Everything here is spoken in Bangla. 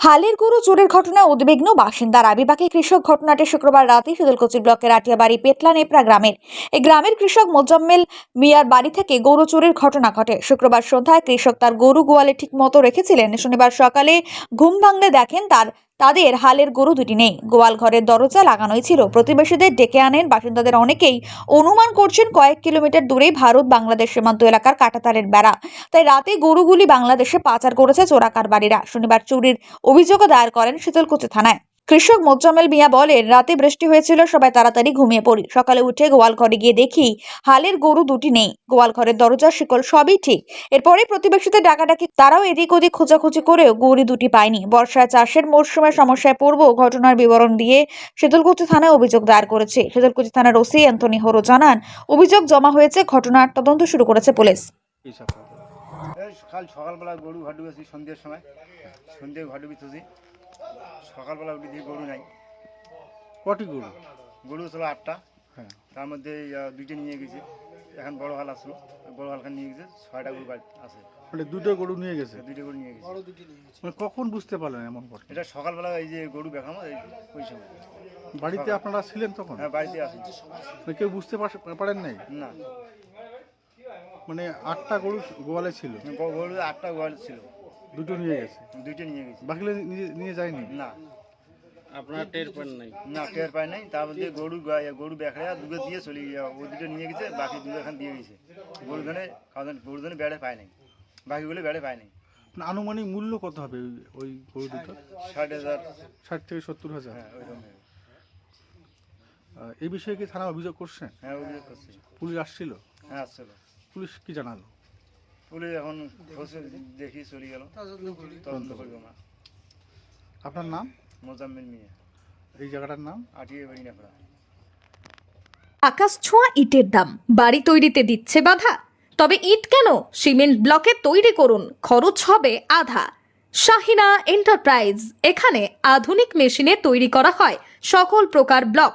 হালের গরু চোরের ঘটনায় উদ্বিগ্ন বাসিন্দারা বিপাকে কৃষক ঘটনাটি শুক্রবার রাতে সুদলকুচি ব্লকের আটিয়াবাড়ি পেটলা নেপরা গ্রামের। এই গ্রামের কৃষক মোজাম্মেল মিয়ার বাড়ি থেকে গরু চোরের ঘটনা ঘটে। শুক্রবার সন্ধ্যায় কৃষক তার গরু গোয়ালে ঠিক মতো রেখেছিলেন। শনিবার সকালে ঘুম ভাঙলে দেখেন তার তাদের হালের গরু দুটি নেই। গোয়াল ঘরের দরজা লাগানোই ছিল। প্রতিবেশীদের ডেকে আনেন বাসিন্দাদের অনেকেই। অনুমান করছেন কয়েক কিলোমিটার দূরে ভারত বাংলাদেশ সীমান্ত এলাকার কাটাতারের বেড়া। তাই রাতে গরুগুলি বাংলাদেশে পাচার করেছে চোরাকারবারীরা। শনিবার চুরির অভিযোগও দায়ের করেন শীতলকুচি থানায়। কৃষক মোজাম্মেল মিয়া বলেন, রাতে বৃষ্টি হয়েছিল, সবাই তাড়াতাড়ি ঘুমিয়ে পড়ি। সকালে উঠে গোয়াল ঘরে গিয়ে দেখি, হালের গরু দুটি নেই। গোয়াল ঘরের দরজা, শিকল সবই ঠিক। এরপরে প্রতিবেশীদের ডাকাডাকি, তারাও এদিক ওদিক খোঁজাখুঁজি করেও গরু দুটি পায়নি। বর্ষায় চাষের মরশুমে সমস্যায় পড়ব ঘটনার বিবরণ দিয়ে শীতলকুচি থানায় অভিযোগ দায়ের করেছে। শীতলকুচি থানার ওসি অ্যান্থনি হরো জানান, অভিযোগ জমা হয়েছে, ঘটনার তদন্ত শুরু করেছে পুলিশ। সকালবেলা গরু ঘর ঢুকেছি সন্ধ্যের সময়। সন্ধ্যে ঢুকেছি সকালবেলা উঠে দিয়ে গরু নাই। কটি গরু? গরু ছিল আটটা। হ্যাঁ। তার মধ্যে দুইটা নিয়ে গেছে। এখন বড় হাল আসলো বড় হালখান নিয়ে গেছে। ছয়টা গরু বাড়ি আছে। মানে দুটো গরু নিয়ে গেছে? দুটো গরু নিয়ে গেছে। মানে কখন বুঝতে পারলেন এমন ঘটনা? এটা সকালবেলা এই যে গরু দেখামো এই ওই সময়। বাড়িতে আপনারা ছিলেন তখন? হ্যাঁ বাড়িতে আসি মানে কেউ বুঝতে পার- পারেন নাই? না। মানে আটটা গরু গোয়ালে ছিল? গরু আটটা গোয়াল ছিল। দুটো নিয়ে গেছে। দুইটা নিয়ে গেছে। বাকিগুলো নিয়ে- নিয়ে যায়নি? না। আপনারা টের পান নাই? না টের পায় নাই। তার মধ্যে গরু গরু বেখড়ে দুটো দিয়ে চলে গিয়ে ও দুটো নিয়ে গেছে বাকি দুটো এখান দিয়ে গেছে। গরু ধনে কারণ গরু ধনে বেড়ে পায় নাই। বাকিগুলো বেড়ে পায় নাই। মানে আনুমানিক মূল্য কত হবে ওই ওই গরু দুটো ষাট হাজার। ষাট থেকে সত্তর হাজার? হ্যাঁ ওইরকম এই বিষয়ে কি থানা অভিযোগ করছেন হ্যাঁ অভিযোগ করছি। পুলিশ আসছিল? হ্যাঁ আসছিল। পুলিশ কি জানালো? পুলিশ এখন দেখি চলে গেল। তদন্ত করব না আপনার নাম? মোজাম্মিল মিয়া। এই জায়গাটার নাম? আটিয়ে বাড়ি না আকাশ ছোঁয়া ইটের দাম। বাড়ি তৈরিতে দিচ্ছে বাধা। তবে ইট কেন? সিমেন্ট ব্লকে তৈরি করুন। খরচ হবে আধা। শাহিনা এন্টারপ্রাইজ। এখানে আধুনিক মেশিনে তৈরি করা হয়। সকল প্রকার ব্লক।